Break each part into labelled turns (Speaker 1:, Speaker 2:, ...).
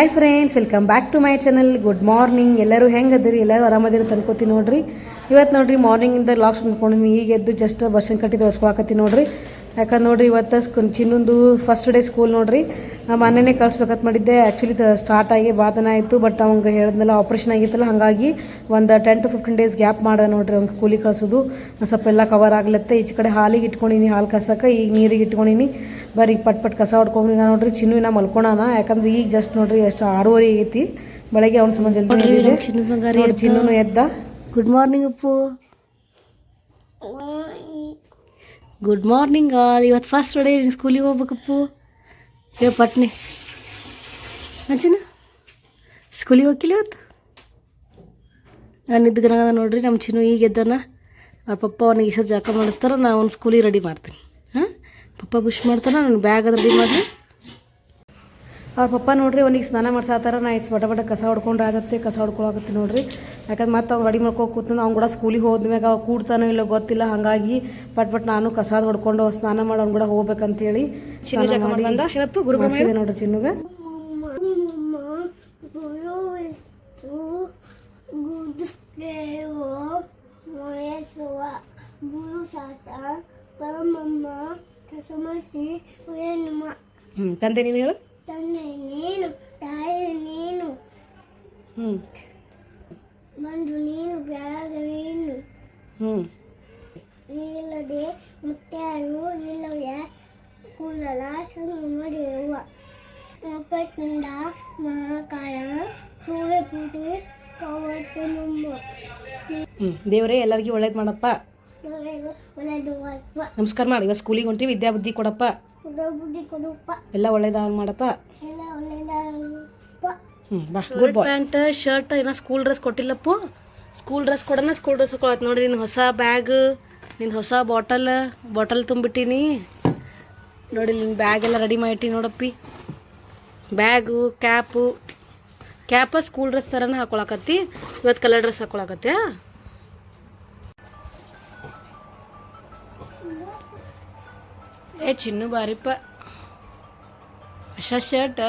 Speaker 1: Hi friends welcome back to my channel good morning ಎಲ್ಲರೂ ಹೆಂಗೆ ಅದಿರಿ ಎಲ್ಲರೂ ಆರಾಮದಿರಿ ತನ್ಕೋತೀನಿ ನೋಡ್ರಿ. ಇವತ್ತು ನೋಡ್ರಿ ಮಾರ್ನಿಂಗಿಂದ ಲಾಕ್ಸ್ ಮುಂದ್ಕೊಂಡು ಈಗ ಎದ್ದು ಜಸ್ಟ್ ಬರ್ಷನ್ ಕಟ್ಟಿದ್ದು ಹೊಸ್ಕೊಳಕತ್ತೀನಿ ನೋಡ್ರಿ. ಯಾಕಂದ್ರೆ ನೋಡ್ರಿ ಇವತ್ತು ಸ್ಕೂ ಚಿನ್ನೊಂದು ಫಸ್ಟ್ ಡೇ ಸ್ಕೂಲ್ ನೋಡ್ರಿ. ಮೊನ್ನೆನೇ ಕಳ್ಸ್ಬೇಕಂತ ಮಾಡಿದ್ದೆ. ಆ್ಯಕ್ಚುಲಿ ಸ್ಟಾರ್ಟ್ ಆಗಿ ಬಾಧನ ಆಯಿತು ಬಟ್ ಅವಂಗೆ ಹೇಳಿದ್ಮೇಲೆ ಆಪ್ರೇಷನ್ ಆಗಿತ್ತಲ್ಲ ಹಾಗಾಗಿ ಒಂದು ten to fifteen days gap ಮಾಡಿದೆ ನೋಡ್ರಿ ಅವ್ನಿಗೆ ಕೂಲಿ ಕಳ್ಸೋದು. ಸ್ವಲ್ಪ ಎಲ್ಲ ಕವರ್ ಆಗ್ಲತ್ತೆ. ಈಚೆ ಕಡೆ ಹಾಲಿಗೆ ಇಟ್ಕೊಂಡಿನಿ ಹಾಲು ಕಸಕ್ಕೆ ಈಗ ನೀರಿಗೆ ಇಟ್ಕೊಂಡಿನಿ. ಬರೀ ಪಟ್ ಪಟ್ ಕಸ ಹೊಡ್ಕೊಂಡಿನ ನೋಡ್ರಿ ಚಿನ್ನುವಿನ ಮಲ್ಕೊಳಣ ಯಾಕಂದ್ರೆ ಈಗ ಜಸ್ಟ್ ನೋಡ್ರಿ ಎಷ್ಟು ಆರೂವರೆ ಐತಿ ಬೆಳಗ್ಗೆ ಅವ್ನ ಸಂಬಂಧ ಜಲ್ದಿ
Speaker 2: ಚಿನ್ನು
Speaker 1: ಎದ್ದ.
Speaker 2: Good morning Appu. Good morning all ಇವತ್ತು ಫಸ್ಟ್ ಡೇ ನೀನು ಸ್ಕೂಲಿಗೆ ಹೋಗ್ಬೇಕಪ್ಪು. ಇವ ಪಟ್ನೆ. ಅಂಚನ ಸ್ಕೂಲಿಗೆ ಹೋಗಿಲ್ಲ ಇವತ್ತು? ನಾನು ಇದ್ದ ನೋಡ್ರಿ ನಮ್ಮ ಚಿನ್ನು ಈಗ ಎದ್ದಾನ. ಅವ್ರ ಪಪ್ಪ ಅವನಿಗೆ ಸತಿ ಜಾಕ ಮಾಡಿಸ್ತಾರ ನಾ ಅವ್ನು ಸ್ಕೂಲಿಗೆ ರೆಡಿ ಮಾಡ್ತೀನಿ. ಹಾಂ? ಪಪ್ಪ ಬುಷ್ ಮಾಡ್ತಾನೆ ನನ್ನ ಬ್ಯಾಗ್ ರೆಡಿ ಮಾಡಿ
Speaker 1: ಅವ್ರ ಪಪ್ಪ ನೋಡ್ರಿ, ಅವ್ನಿಗೆ ಸ್ನಾನ ಮಾಡ್ಸಾತಾರ, ನಾ ಇಟ್ಸ್ ಬಟ ಬಟ ಕಸ ಹೊಡ್ಕೊಂಡು ಆಗತ್ತೆ, ಕಸ ಹೊಡ್ಕೊಳಾಗತ್ತೆ ನೋಡ್ರಿ. ಯಾಕಂದ್ರೆ ಮತ್ತೆ ಅವ್ನು ರೆಡಿ ಮಾಡ್ಕೊ ಕೂತು ಅವ್ನು ಕೂಡ ಸ್ಕೂಲಿಗೆ ಹೋದ್ಮ್ಯಾಗ ಅವ ಕೂಡ್ತಾನೋ ಇಲ್ಲ ಗೊತ್ತಿಲ್ಲ ಹಾಗಾಗಿ ಪಟ್ ಪಟ್ ನಾನು ಕಸಾದ ಹೊಡ್ಕೊಂಡು ಸ್ನಾನ ಮಾಡಿ ಅವ್ನು ಕೂಡ ಹೋಗ್ಬೇಕಂತೇಳಿ ಹೇಳಿ ನೋಡ್ರಿ ಚಿನ್ನುಗೆ. ತಂದೆ ನೀನು ಹೇಳು?
Speaker 3: ನೀನು ತಾಯಿ ನೀನು.
Speaker 1: ಹ್ಞೂ
Speaker 3: ಬಂದು ನೀನು ನೀನು
Speaker 1: ಹ್ಞೂ
Speaker 3: ಇಲ್ಲದೆ ಮುತ್ಯಾರು ಇಲ್ಲವೇ ಕೂದಲ ಶುರು ಮಾಡಿರುವ ಮುಪ್ಪತ್ತಿಂದ ಮಹಾಕಾಲ ಸೂರ್ಯಪೂಟಿ ಪವತ್ತು ನಮ್ಮ
Speaker 1: ಹ್ಞೂ ದೇವರೇ ಎಲ್ಲರಿಗೂ ಒಳ್ಳೇದು ಮಾಡಪ್ಪ.
Speaker 3: ಒಳ್ಳೇದು
Speaker 1: ನಮಸ್ಕಾರ ಮಾಡಿ. ಇವತ್ತು ಸ್ಕೂಲಿಗೆ ಹೊಂಟಿವಿ ವಿದ್ಯಾ ಬುದ್ಧಿ ಕೊಡಪ್ಪ.
Speaker 3: ಬುದ್ಧಿ ಕೊಡುಪ್ಪ.
Speaker 1: ಎಲ್ಲ ಒಳ್ಳೇದಾಗ ಮಾಡಪ್ಪ.
Speaker 3: ಎಲ್ಲ
Speaker 1: ಬಾ ಗುಡ್
Speaker 2: ಪ್ಯಾಂಟ್ ಶರ್ಟ್ ಏನೋ ಸ್ಕೂಲ್ ಡ್ರೆಸ್ ಕೊಟ್ಟಿಲ್ಲಪ್ಪ. ಸ್ಕೂಲ್ ಡ್ರೆಸ್ ಕೊಡೋಣ ಸ್ಕೂಲ್ ಡ್ರೆಸ್ ಕೊಡತ್ ನೋಡಿ ನಿನ್ನ ಹೊಸ ಬ್ಯಾಗ್ ನಿನ್ನ ಹೊಸ ಬಾಟಲ್ ಬಾಟಲ್ ತುಂಬಿಟ್ಟಿನಿ. ನೋಡಿ ನಿನ್ನ ಬ್ಯಾಗ್ ಎಲ್ಲ ರೆಡಿ ಮಾಡಿಟ್ಟಿ ನೋಡಪ್ಪಿ. ಬ್ಯಾಗು ಕ್ಯಾಪು ಕ್ಯಾಪ ಸ್ಕೂಲ್ ಡ್ರೆಸ್ ಥರನೇ ಹಾಕೊಳಕತ್ತಿ. ಇವತ್ತು ಕಲರ್ ಡ್ರೆಸ್ ಹಾಕೊಳಕತ್ತೆ ಏ ಚಿನ್ನು ಬಾರಿಪ್ಪ. ಹೊಸ ಶರ್ಟ್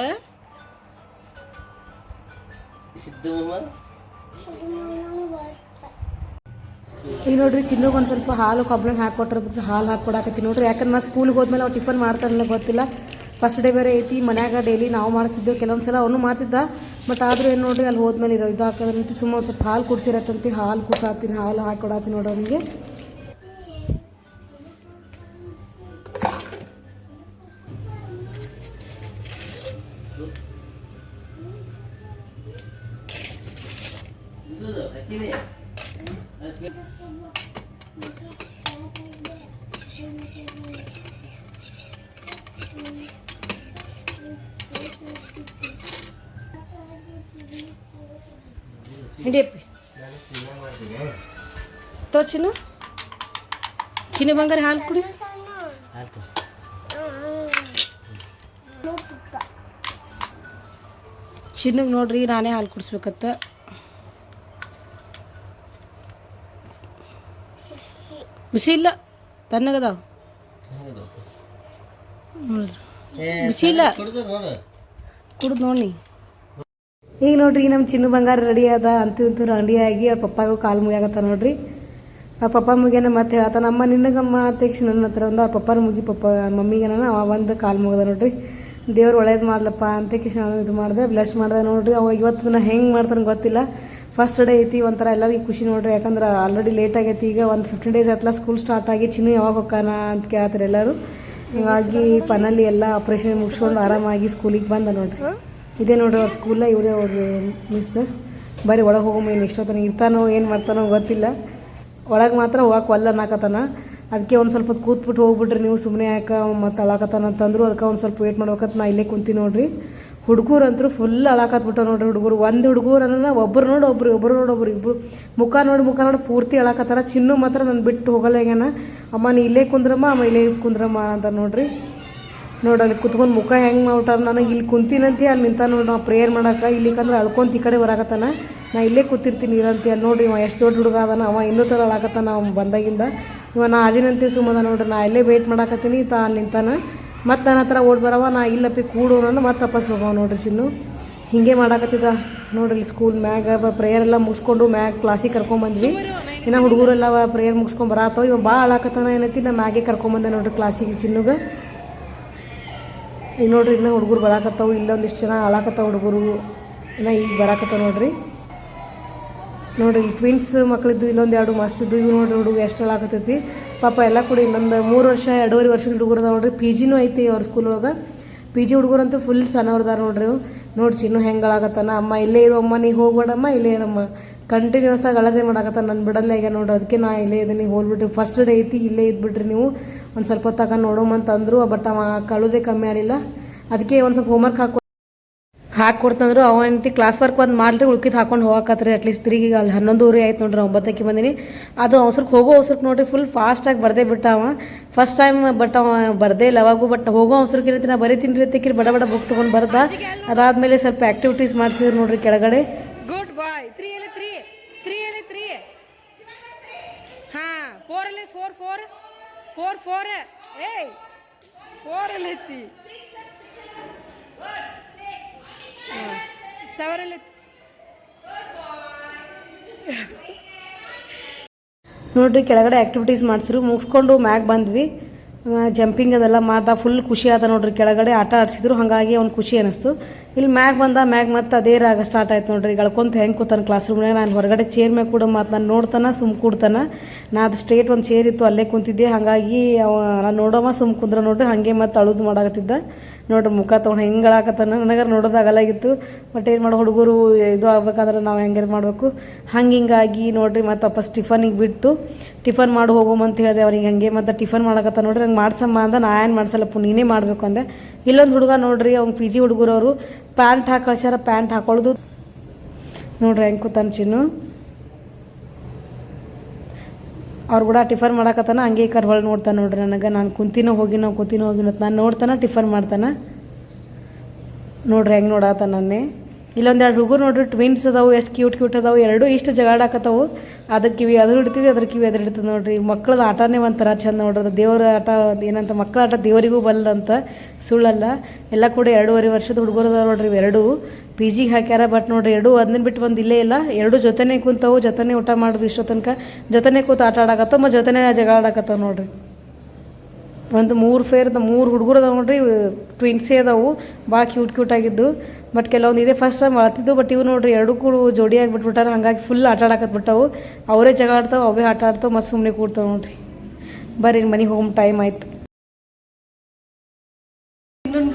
Speaker 1: ಈಗ ನೋಡ್ರಿ, ಚಿನ್ನಗೆ ಒಂದು ಸ್ವಲ್ಪ ಹಾಲು ಕೊಬ್ಬರಿ ಹಾಕೊಟ್ರದ್ದು ಹಾಲು ಹಾಕಿ ಹಾಕೊಡಕತ್ತಿ ನೋಡ್ರಿ, ಯಾಕಂದ್ರೆ ನಾ ಸ್ಕೂಲ್ಗೆ ಹೋದ್ಮೇಲೆ ಅವ್ರು ಟಿಫನ್ ಮಾಡ್ತಾರಲ್ಲ ಗೊತ್ತಿಲ್ಲ. ಫಸ್ಟ್ ಡೇ ಬೇರೆ ಐತಿ, ಮನ್ಯಾಗ ಡೈಲಿ ನಾವು ಮಾಡಿಸಿದ್ದೆವು ಕೆಲವೊಂದು ಸಲ ಅವನು ಮಾಡ್ತಿದ್ದ. ಬಟ್ ಆದ್ರೂ ಏನು ನೋಡ್ರಿ, ಅಲ್ಲಿ ಹೋದ್ಮೇಲೆ ಇರೋ ಇದು ಹಾಕೋದಂತ ಸುಮ್ಮನೆ ಒಂದು ಸ್ವಲ್ಪ ಹಾಲು ಕುಡ್ಸಿರತ್ತಂತ, ಹಾಲು ಕುಡ್ಸಾತೀನಿ ಹಾಲು ಹಾಕೊಡತ್ತೀನಿ ನೋಡೋ ಅವನಿಗೆ. ಹಿಡಿಯಪ್ಪಿ ತೋ ಚಿನ್ನು. ಚಿನ್ನು ಬಂಗಾರ ಹಾಲು ಕುಡಿ. ಚಿನ್ನಗೆ ನೋಡ್ರಿ ನಾನೇ ಹಾಲು ಕುಡಿಸ್ಬೇಕತ್ತ. ಬಿಸಿ ಇಲ್ಲ. ತಣ್ಣಗದಾವ ಬಿಸಿ ಇಲ್ಲ. ಕುಡ್ದು ನೋಡಿ. ಈಗ ನೋಡ್ರಿ ನಮ್ಮ ಚಿನ್ನ ಬಂಗಾರ ರೆಡಿ ಅದ. ಅಂತೂ ಇಂತೂ ರೆಡಿ ಆಗಿ ಅವ್ರ ಪಪ್ಪಾಗೂ ಕಾಲು ಮುಗಿಯಾಗತ್ತ ನೋಡ್ರಿ. ಆ ಪಪ್ಪ ಮುಗಿಯನ ಮತ್ತೆ ಹೇಳ್ತಾನ ಅಮ್ಮ ನಿನ್ನಗಮ್ಮ ತಕ್ಷಣ ನನ್ನ ಹತ್ರ ಒಂದು ಅವ್ರ ಪಪ್ಪನ ಮುಗಿ ಪಪ್ಪ ಮಮ್ಮಿಗೆ ನಾನು ಅವ ಒಂದು ಕಾಲು ಮುಗಿದ ನೋಡ್ರಿ. ದೇವ್ರು ಒಳ್ಳೇದು ಮಾಡ್ಲಪ್ಪ ಅಂತ ನಾನು ಇದು ಮಾಡಿದೆ ಬ್ಲೆಸ್ ಮಾಡಿದೆ ನೋಡ್ರಿ. ಅವ ಇವತ್ತು ದಿನ ಹೆಂಗೆ ಮಾಡ್ತಾನೆ ಗೊತ್ತಿಲ್ಲ. ಫಸ್ಟ್ ಡೇ ಐತಿ, ಒಂಥರ ಎಲ್ಲರಿಗೂ ಖುಷಿ ನೋಡ್ರಿ. ಯಾಕಂದ್ರೆ ಆಲ್ರೆಡಿ ಲೇಟ್ ಆಗೈತಿ, ಈಗ ಒಂದು ಫಿಫ್ಟೀನ್ ಡೇಸ್ ಆಯ್ತಲ್ಲ ಸ್ಕೂಲ್ ಸ್ಟಾರ್ಟ್ ಆಗಿ ಚಿನ್ನು ಯಾವಾಗ ಹೋಗೋಣ ಅಂತ ಕೇಳ್ತಾರೆ ಎಲ್ಲರೂ. ಹೀಗಾಗಿ ಪನಲ್ಲಿ ಎಲ್ಲ ಆಪ್ರೇಷನ್ ಮುಗಿಸ್ಕೊಂಡು ಆರಾಮಾಗಿ ಸ್ಕೂಲಿಗೆ ಬಂದ ನೋಡ್ರಿ. ಇದೇ ನೋಡ್ರಿ ಅವ್ರ ಸ್ಕೂಲ ಇವರೇ ಅವ್ರು ಮಿಸ್ ಬರೀ ಒಳಗೆ ಹೋಗೋ ಏನು ಇಷ್ಟೊತ್ತನ ಇರ್ತಾನೋ, ಏನು ಮಾಡ್ತಾನೋ ಗೊತ್ತಿಲ್ಲ. ಒಳಗೆ ಮಾತ್ರ ಹೋಗಕ್ಕೆ ಒಲ್ಲ ಅನ್ನಕತ್ತಾನ. ಅದಕ್ಕೆ ಒಂದು ಸ್ವಲ್ಪ ಕೂತ್ಬಿಟ್ಟು ಹೋಗ್ಬಿಟ್ರಿ ನೀವು ಸುಮ್ಮನೆ ಯಾಕೆ ಮತ್ತೆ ಅಳಾಕತ್ತಾನ ಅಂತಂದ್ರು ಅದಕ್ಕೆ ಒಂದು ಸ್ವಲ್ಪ ವೇಟ್ ಮಾಡ್ಬೇಕಂತ ನಾ ಇಲ್ಲೇ ಕುಂತೀನಿ ನೋಡ್ರಿ. ಹುಡುಗರು ಅಂತೂ ಫುಲ್ ಅಳಾಕತ್ಬಿಟ್ಟು ನೋಡ್ರಿ ಹುಡುಗರು. ಒಂದು ಹುಡುಗರು ನನ್ನ ಒಬ್ಬರು ನೋಡಿ ಒಬ್ರು ಒಬ್ಬರು ನೋಡಿ ಒಬ್ರು, ಇಬ್ರು. ಮುಖ ನೋಡಿ ಮುಖ ನೋಡಿ ಪೂರ್ತಿ ಅಳಾಕತ್ತಾರ. ಚಿನ್ನು ಮಾತ್ರ ನಾನು ಬಿಟ್ಟು ಹೋಗಲ್ಲ ಹೇಗೇನ ಅಮ್ಮ, ನೀ ಇಲ್ಲೇ ಕುಂದ್ರಮ್ಮ, ಅಮ್ಮ ಇಲ್ಲೇ ಕುಂದ್ರಮ್ಮ ಅಂತ ನೋಡ್ರಿ. ನೋಡಿ ಅಲ್ಲಿ ಕುತ್ಕೊಂಡು ಮುಖ ಹೆಂಗೆ ಮಾಡ್ಬಿಟ್ಟಾರ ನಾನು. ಇಲ್ಲಿ ಕುಂತೀನಂತೆ, ಅಲ್ಲಿ ನಿಂತ ನೋಡಿ ನಾವು ಪ್ರೇಯರ್ ಮಾಡಕ್ಕೆ ಇಲ್ಲಿಕಂದ್ರೆ ಅಳ್ಕೊಂತ ಈ ಕಡೆ ಬರಾಕತ್ತಾನ. ನಾ ಇಲ್ಲೇ ಕೂತಿರ್ತೀನಿ ಇರಂತೆ ಅಲ್ಲಿ ನೋಡಿ ಇವ ಎಷ್ಟು ದೊಡ್ಡ ಹುಡುಗ ಅದಾನ. ಅವ ಇನ್ನೂ ಥರ ಅಳಾಕತ್ತಾನ ಅವ್ನು ಬಂದಾಗಿಂದ. ಇವ ನಾ ಅದಿನಂತೆ ಸುಮ್ಮದ ನೋಡ್ರಿ. ನಾ ಇಲ್ಲೇ ವೇಟ್ ಮಾಡಾಕತ್ತೀನಿ. ತಾ ಅಲ್ಲಿ ನಿಂತಾನ. ಮತ್ತೆ ನನ್ನ ಹತ್ರ ಓಡ್ ಬರವ ನಾ ಇಲ್ಲಪ್ಪಿ ಕೂಡು ನಾನು ಮತ್ತೆ ವಾಪಸ್ ಹೋಗವ ನೋಡ್ರಿ ಚಿನ್ನು. ಹಿಂಗೆ ಮಾಡಾಕತ್ತಿದ ನೋಡ್ರಿ ಸ್ಕೂಲ್ ಮ್ಯಾಗ ಪ್ರೇಯರ್ ಎಲ್ಲ ಮುಗಿಸ್ಕೊಂಡು ಮ್ಯಾಗ ಕ್ಲಾಸಿಗೆ ಕರ್ಕೊಂಬಂದ್ವಿ ಇನ್ನು ಹುಡುಗರೆಲ್ಲ ಪ್ರೇಯರ್ ಮುಗಿಸ್ಕೊಂಡು ಬರತ್ತವ ಇವ ಭಾಳ ಆಳಾಕತ್ತಾನ ಏನೈತಿ ನಾ ಮ್ಯಾಗೆ ಕರ್ಕೊಂಬಂದೆ ನೋಡ್ರಿ ಕ್ಲಾಸಿಗೆ ಚಿನ್ನುಗ. ಈಗ ನೋಡ್ರಿ ಇನ್ನೂ ಹುಡುಗರು ಬರಾಕತ್ತಾವು, ಇಲ್ಲೊಂದಿಷ್ಟು ಜನ ಆಳಾಕತ್ತಾವ ಹುಡುಗರು. ಇನ್ನು ಈಗ ಬರಾಕತ್ತಾವ ನೋಡ್ರಿ. ನೋಡ್ರಿ ಟ್ವಿನ್ಸ್ ಮಕ್ಕಳಿದ್ದು ಇಲ್ಲೊಂದು ಎರಡು ಮಸ್ತ್ ಇದ್ದು, ಇವು ನೋಡ್ರಿ ಹುಡುಗ ಎಷ್ಟು ಹಾಳಾಕತ್ತೈತಿ ಪಾಪ ಎಲ್ಲ ಕೂಡ ಇನ್ನೊಂದು ಮೂರು ವರ್ಷ, ಎರಡೂವರೆ ವರ್ಷದ ಹುಡುಗರು ನೋಡ್ರಿ. ಪಿ ಜಿನೂ ಐತಿ ಅವ್ರ ಸ್ಕೂಲ್ ಒಳಗೆ. ಪಿ ಜಿ ಹುಡುಗರಂತೂ ಫುಲ್ ಸಣ್ಣವ್ರದಾರ ನೋಡ್ರಿ. ನೋಡಿ ಚಿನ್ನು ಹೆಂಗಳಾಗತ್ತಾನ ಅಮ್ಮ ಇಲ್ಲೇ ಇರು ಅಮ್ಮ, ನೀ ಹೋಗ್ಬೇಡಮ್ಮ, ಇಲ್ಲೇ ಇರಮ್ಮ. ಕಂಟಿನ್ಯೂಸ್ ಆಗಿ ಅಳದೆ ಮಾಡಾಕತ್ತ ನನ್ನ ಬಿಡಲ್ಲ ಈಗ ನೋಡ್ರಿ. ಅದಕ್ಕೆ ನಾ ಇಲ್ಲೇ ಇದೀನಿ ಹೋಗ್ಬಿಟ್ರಿ. ಫಸ್ಟ್ ಡೇ ಐತಿ, ಇಲ್ಲೇ ಇದ್ಬಿಟ್ರಿ ನೀವು. ಒಂದು ಸ್ವಲ್ಪ ಹೊತ್ತಾಗ ನೋಡೋಮಂತಂದ್ರು ಬಟ್ ಅವ ಕಳುದೇ ಕಮ್ಮಿ ಆಗಲಿಲ್ಲ. ಅದಕ್ಕೆ ಒಂದು ಸ್ವಲ್ಪ ಹೋಮ್ವರ್ಕ್ ಹಾಕೊ ಹಾಕ್ಕೊಡ್ತಂದ್ರು ಅವ ಅಂತಿ ಕ್ಲಾಸ್ ವರ್ಕ್ ಒಂದು ಮಾಡ್ರಿ ಉಳ್ಕಿದ್ ಹಾಕೊಂಡು ಹೋಗಕತ್ರಿ ಅಟ್ಲೀಸ್ಟ್ ತಿರುಗಿ ಅಲ್ಲಿ ಹನ್ನೊಂದುವರೆ ಆಯ್ತು ನೋಡ್ರಿ, ಒಂಬತ್ತಕ್ಕೆ ಬಂದಿನಿ. ಅದು ಅವಸರಕ್ಕೆ ಹೋಗೋ ಅವಸರಕ್ಕೆ ನೋಡ್ರಿ ಫುಲ್ ಫಾಸ್ಟಾಗಿ ಬರದೇ ಬಿಟ್ಟ ಅವ. ಫಸ್ಟ್ ಟೈಮ್ ಬಟ್ ಅವ ಬರದೇ ಇಲ್ಲ ಅವಾಗೂ ಬಟ್ ಹೋಗೋ ಅವಸರಕ್ಕೆ ಇರುತ್ತೆ ನಾ ಬರೀತೀನಿ ರೀ ತೆಕ್ಕಿರಿ ಬಡ ಬಡ ಬುಕ್ ತೊಗೊಂಡು ಬರ್ದ. ಅದಾದಮೇಲೆ ಸ್ವಲ್ಪ ಆ್ಯಕ್ಟಿವಿಟೀಸ್ ಮಾಡಿಸಿದ್ರು ನೋಡ್ರಿ ಕೆಳಗಡೆ.
Speaker 2: ಗುಡ್ ಬಾಯ್ ತ್ರೀ ಅಲ್ಲಿ ತ್ರೀ ತ್ರೀ ಅಲ್ಲಿ ತ್ರೀ ಹಾಂ ಫೋರ್ ಅಲ್ಲಿ ಫೋರ್ ಫೋರ್ ಫೋರ್ ಫೋರ್ ಏಯ್ ಫೋರ್ ಅಲ್ಲಿ ಸೆವೆನ್
Speaker 1: ನೋಡ್ರಿ ಕೆಳಗಡೆ ಆಕ್ಟಿವಿಟೀಸ್ ಮಾಡಿಸಿರು ಮುಗಿಸ್ಕೊಂಡು ಮ್ಯಾಗ್ ಬಂದ್ವಿ. ಜಂಪಿಂಗ್ ಅದೆಲ್ಲ ಮಾಡ್ದ ಫುಲ್ ಖುಷಿ ಆದ ನೋಡ್ರಿ. ಕೆಳಗಡೆ ಆಟ ಆಡಿಸಿದ್ರು, ಹಾಗಾಗಿ ಅವ್ನು ಖುಷಿ ಅನಿಸ್ತು. ಇಲ್ಲಿ ಮ್ಯಾಗ್ ಬಂದ, ಮ್ಯಾಗ್ ಮತ್ತೆ ಅದೇ ರಾಗ ಸ್ಟಾರ್ಟ್ ಆಯ್ತು ನೋಡ್ರಿ. ಗಳ್ಕೊಂತ ಹೆಂಗೆ ಕೂತಾನೆ ಕ್ಲಾಸ್ ರೂಮ್ನಾಗ ನಾನು ಹೊರಗಡೆ ಚೇರ್ ಮ್ಯಾಗ ಕೂಡ ಮತ್ತು ನಾನು ನೋಡ್ತಾನೆ, ಸುಮ್ ಕೂಡ್ತಾನೆ. ನಾ ಅದು ಸ್ಟ್ರೇಟ್ ಒಂದು ಚೇರ್ ಇತ್ತು, ಅಲ್ಲೇ ಕುಂತಿದ್ದೆ. ಹಾಗಾಗಿ ಅವ, ನಾನು ನೋಡೋವ, ಸುಮ್ ಕುಂದ್ರ ನೋಡ್ರಿ. ಹಾಗೆ ಮತ್ತೆ ಅಳುದು ಮಾಡಾಕತ್ತಿದ್ದ. ನೋಡ್ರಿ ಮುಖ ತೊಗೊಂಡು ಹೆಂಗೆ ಹೇಳಾಕತ್ತಾನ ನನಗಾರ ನೋಡೋದಾಗಲಾಗಿತ್ತು ಬಟ್ ಏನು ಮಾಡೋ ಹುಡುಗರು ಇದು ಆಗ್ಬೇಕಂದ್ರೆ ನಾವು ಹೆಂಗೆ ಮಾಡಬೇಕು. ಹಂಗೆ ಹಿಂಗಾಗಿ ನೋಡ್ರಿ ಮತ್ತೆ ವಾಪಸ್ ಟಿಫನಿಗೆ ಬಿಟ್ಟು ಟಿಫನ್ ಮಾಡಿ ಹೋಗೋಮಂತ ಹೇಳಿದೆ. ಅವ್ರಿಗೆ ಹಂಗೆ ಮತ್ತು ಟಿಫನ್ ಮಾಡಕತ್ತ ನೋಡ್ರಿ. ಹಂಗೆ ಮಾಡ್ಸಮ್ಮ ಅಂದ, ನಾ ಏನು ಮಾಡ್ಸಲ್ಲಪ್ಪ, ನೀನೇ ಮಾಡಬೇಕು ಅಂದೆ. ಇಲ್ಲೊಂದು ಹುಡುಗ ನೋಡ್ರಿ, ಅವ್ನು ಪಿ ಜಿ ಹುಡುಗರವರು ಪ್ಯಾಂಟ್ ಹಾಕಿ ಕಳ್ಸ್ಯಾರ ಪ್ಯಾಂಟ್ ಹಾಕೊಳ್ಳೋದು ನೋಡ್ರಿ ಹೆಂಗೆ ಕೂತಾನ ಚಿನ್ನು. ಅವ್ರು ಕೂಡ ಟಿಫನ್ ಮಾಡಕತ್ತಾನ, ಹಂಗೆ ಹೊಳ್ಳಿ ನೋಡ್ತಾನೆ ನೋಡ್ರಿ ನನಗೆ. ನಾನು ಕುಂತಿನೋ ಹೋಗಿನೋ ಕುಂತಿನೋ ಹೋಗಿನೋ ನಾನು ನೋಡ್ತಾನೆ, ಟಿಫನ್ ಮಾಡ್ತಾನೆ. ನೋಡ್ರಿ ಹೆಂಗೆ ನೋಡಾತ ನನ್ನೇ. ಇಲ್ಲೊಂದೆರಡು ಹುಡುಗರು ನೋಡ್ರಿ ಟ್ವಿನ್ಸ್ ಅದಾವು, ಎಷ್ಟು ಕ್ಯೂಟ್ ಕ್ಯೂಟ್ ಅದಾವು, ಎರಡೂ ಇಷ್ಟು ಜಗಾಡಾಕತ್ತಾವು ಅದಕ್ಕೆ ಕಿವಿ ಅದ್ರ ಹಿಡ್ತಿದ್ದೆ ಅದ್ರ ಕಿವಿ ಅದ್ರ ಹಿಡ್ತದೆ ನೋಡ್ರಿ. ಮಕ್ಳದ ಆಟನೇ ಒಂಥರ ಚಂದ ನೋಡ್ರಿ ದೇವ್ರ ಆಟ ಏನಂತ ಮಕ್ಕಳ ಆಟ ದೇವರಿಗೂ ಬಲ್ಲದಂತ ಸುಳ್ಳಲ್ಲ. ಎಲ್ಲ ಕೂಡ ಎರಡೂವರೆ ವರ್ಷದ ಹುಡುಗರು ಅದಾವೆ ನೋಡ್ರಿ ಎರಡೂ. ಪಿ ಜಿಗೆ ಹಾಕ್ಯಾರ ಬಟ್ ನೋಡ್ರಿ ಎರಡು ಅದನ್ನ ಬಿಟ್ಟು ಒಂದು ಇಲ್ಲೇ ಇಲ್ಲ. ಎರಡು ಜೊತೆನೇ ಕುಂತವು, ಜೊತೆನೇ ಊಟ ಮಾಡೋದು ಇಷ್ಟೋ ತನಕ ಜೊತೆನೇ ಕೂತು ಆಟ ಆಡಾಕತ್ತಾವ, ಮತ್ತು ಜೊತೆನೇ ಜಗಾಡಾಕತ್ತಾವ ನೋಡ್ರಿ. ಒಂದು ಮೂರು ಫೇರ್ದ ಮೂರು ಹುಡುಗರು ಅದಾವ ನೋಡ್ರಿ ಟ್ವಿನ್ಸೇ ಅದಾವು ಭಾಳ ಕ್ಯೂಟ್ ಕ್ಯೂಟ್ ಆಗಿದ್ದು. ಬಟ್ ಕೆಲವೊಂದು ಇದೇ ಫಸ್ಟ್ ಟೈಮ್ ಅಳತಿದ್ದು ಬಟ್ ಇವು ನೋಡ್ರಿ ಎರಡು ಕೂಡ ಜೋಡಿ ಬಿಟ್ಬಿಟ್ಟಾರ ಹಾಗಾಗಿ ಫುಲ್ ಆಟ ಆಡಕತ್ ಬಿಟ್ಟವು. ಅವರೇ ಜಗ ಆಡ್ತಾವೆ, ಅವೇ ಆಟ ಆಡ್ತಾವೆ, ಮತ್ತು ಸುಮ್ಮನೆ ಕೂಡ್ತಾವೆ ನೋಡ್ರಿ. ಬರ್ರಿ ಮನೆಗೆ ಹೋಗೋ ಟೈಮ್ ಆಯ್ತು.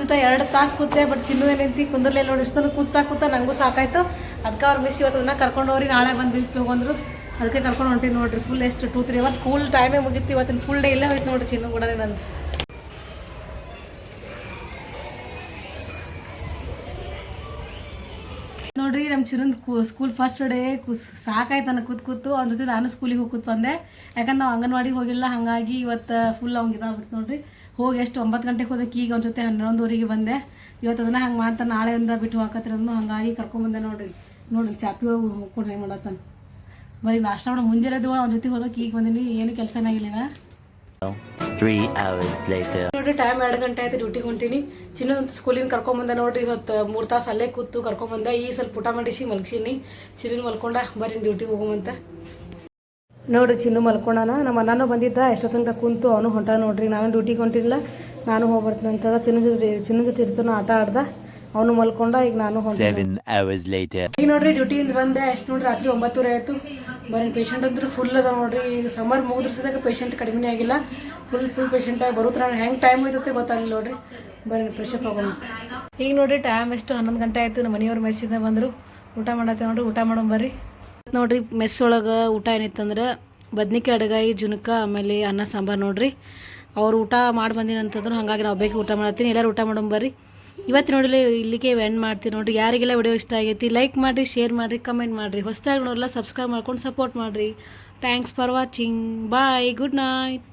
Speaker 1: ಜೊತೆ ಎರಡು ತಾಸು ಕೂತೆ ಬಟ್ ಚಿನ್ನು ಏನೈತಿ ಕುಂದರ್ಲೆ ನೋಡಿ ಕೂತಾ ಕೂತಾ ನನಗೂ ಸಾಕಾಯ್ತು. ಅದಕ್ಕೆ ಅವ್ರು ಮಿಸ್ ಇವತ್ತು ಕರ್ಕೊಂಡು ಹೋಗ್ರಿ, ನಾಳೆ ಬಂದು ಹೋಗಂದ್ರು ಅದಕ್ಕೆ ಕರ್ಕೊಂಡು ಹೊಂಟಿ ನೋಡ್ರಿ ಫುಲ್ ಎಷ್ಟು ಟೂ ತ್ರೀ ಅವರ್ಸ್ ಸ್ಕೂಲ್ ಟೈಮೇ ಮುಗಿತ್ತು ಇವತ್ತಿನ ಫುಲ್ ಡೇ ಇಲ್ಲೇ ಹೋಯ್ತು ನೋಡ್ರಿ ಚಿನ್ನು ಕೂಡ ನಾನು. ನೋಡ್ರಿ ನಮ್ಮ ಚಿರಂದ್ ಸ್ಕೂಲ್ ಫಸ್ಟ್ ಡೇ ಸಾಕಾಯ್ತು ನನಗೆ ಕೂತ್ ಕೂತು, ಅವ್ನ ಜೊತೆ ನಾನು ಸ್ಕೂಲಿಗೆ ಹೋಗಿ ಕೂತ್ ಬಂದೆ. ಯಾಕಂದ್ರೆ ನಾವು ಅಂಗನವಾಡಿಗೆ ಹೋಗಿಲ್ಲ, ಹಾಗಾಗಿ ಇವತ್ತು ಫುಲ್ ಅವ್ನಿಗೆ ಇದಾಗ್ಬಿಡ್ತು ನೋಡ್ರಿ. ಹೋಗಿ ಎಷ್ಟು, ಒಂಬತ್ತು ಗಂಟೆಗೆ ಹೋದಕ್ಕೆ ಈಗ ಅವ್ನ ಜೊತೆ ಹನ್ನೊಂದುವರೆಗೆ ಬಂದೆ. ಇವತ್ತು ಅದನ್ನ ಹಂಗೆ ಮಾಡ್ತಾನೆ, ನಾಳೆಯಿಂದ ಬಿಟ್ಟು ಹಾಕತ್ತಿರೋದು ಹಾಗಾಗಿ ಕರ್ಕೊಂಬಂದೆ ನೋಡ್ರಿ. ನೋಡ್ರಿ ಚಾಪಿ ಒಳಗೆ ಹೋಗ್ಕೊಂಡು ಹೆಂಗೆ ಮಾಡತ್ತಾನ ಬರೀ ನಾಷ್ಟ ಮಾಡೋ ಮುಂಜಾನೆ ಎದ್ದು ಅವ್ನ ಜೊತೆ ಹೋದಕ್ಕೆ ಈಗ ಬಂದಿನಿ. ಏನು ಕೆಲಸ ಆಗಿಲ್ಲ
Speaker 4: Three hours later.
Speaker 1: ನೋಡ್ರಿ ಟೈಮ್ ಎರಡು ಗಂಟೆ ಆಯ್ತು ಡ್ಯೂಟಿಗೆ ಹೊಂಟೀನಿ. ಚಿನ್ನ ಸ್ಕೂಲಿಂದ ಕರ್ಕೊಂಬಂದೆ ನೋಡ್ರಿ. ಇವತ್ತು ಮೂರು ತಾಸು ಅಲ್ಲೇ ಕೂತು ಕರ್ಕೊಂಬಂದೆ ಈ ಸ್ವಲ್ಪ ಊಟ ಮಾಡಿಸಿ ಮಲ್ಗಿಸೀನಿ. ಚಿನ್ನ ಮಲ್ಕೊಂಡ ಬರೀ ಡ್ಯೂಟಿಗೆ ಹೋಗುವಂತ ನೋಡ್ರಿ ಚಿನ್ನು ಮಲ್ಕೊಂಡಾನ. ನಮ್ಮ ಅಣ್ಣನೂ ಬಂದಿದ್ದ. ಎಷ್ಟೊತ್ತಂಗ ಕುಂತು ಅವನು ಹೊಂಟ ನೋಡ್ರಿ. ನಾನು ಡ್ಯೂಟಿಗೆ ಹೊಂಟಿಲ್ಲ ನಾನು ಹೋಗ್ಬರ್ತೀನಿ ಅಂತ ಚಿನ್ನ ಜೊತೆ ಚಿನ್ನ ಜೊತೆ ಇರ್ತಾನ ಆಟ ಆಡ್ದ. ಅವನು ಮಲ್ಕೊಂಡ ಈಗ ನಾನು ಹೊಂಟ
Speaker 4: Seven hours later.
Speaker 1: ಈಗ ನೋಡ್ರಿ ಡ್ಯೂಟಿಯಿಂದ ಬಂದೆ. ಎಷ್ಟು ನೋಡ್ರಿ ರಾತ್ರಿ ಒಂಬತ್ತುವರೆ ಆಯಿತು. ಬರೀ ಪೇಷಂಟ್ ಅಂದ್ರೆ ಫುಲ್ ಅದ ನೋಡ್ರಿ. ಈಗ ಸಮ್ಮರ್ ಮುಗಿದ್ರ ಸದಾಗ ಪೇಷಂಟ್ ಕಡಿಮೆ ಆಗಿಲ್ಲ. ಫುಲ್ ಫುಲ್ ಪೇಷಂಟ್ ಆಗಿ ನಾನು ಹೆಂಗೆ ಟೈಮ್ ಹೋಯ್ತೈತೆ ಗೊತ್ತಾಗಲಿಲ್ಲ ನೋಡ್ರಿ. ಬರೀ ಪ್ರೆಷರ್ ಪ್ರಾಬ್ಲಮ್ ಈಗ ನೋಡ್ರಿ ಟೈಮ್ ಎಷ್ಟು? ಹನ್ನೊಂದು ಗಂಟೆ ಆಯಿತು. ನಮ್ಮ ಮನೆಯವ್ರು ಮೆಸ್ಸಿಂದ ಬಂದರು. ಊಟ ಮಾಡತ್ತೆ ನೋಡ್ರಿ. ಊಟ ಮಾಡೋಣ ಬರ್ರಿ. ನೋಡ್ರಿ ಮೆಸ್ ಒಳಗೆ ಊಟ ಏನಿತ್ತಂದ್ರೆ ಬದ್ನಿಕಾಯಿ ಅಡಗಾಯಿ ಜುನಕ ಆಮೇಲೆ ಅನ್ನ ಸಾಂಬಾರು ನೋಡ್ರಿ. ಅವ್ರು ಊಟ ಮಾಡಿ ಬಂದಿನಂತಂದ್ರೆ ಹಂಗಾಗಿ ಹಾಗಾಗಿ ನಾವು ಬೇಕು ಊಟ ಮಾಡತ್ತೀನಿ. ಎಲ್ಲರೂ ಊಟ ಮಾಡೋಣ ಬರ್ರಿ. ಇವತ್ತು ನೋಡಲಿ ಇಲ್ಲಿಗೆ ಎಂಡ್ ಮಾಡ್ತೀವಿ ನೋಡ್ರಿ, ಯಾರಿಗೆಲ್ಲ ವಿಡಿಯೋ ಇಷ್ಟ ಆಗೈತಿ ಲೈಕ್ ಮಾಡಿರಿ ಶೇರ್ ಮಾಡಿರಿ ಕಮೆಂಟ್ ಮಾಡಿರಿ. ಹೊಸದಾಗಿ ನೋಡಲ್ಲ ಸಬ್ಸ್ಕ್ರೈಬ್ ಮಾಡ್ಕೊಂಡು ಸಪೋರ್ಟ್ ಮಾಡಿರಿ. Thanks for watching bye good night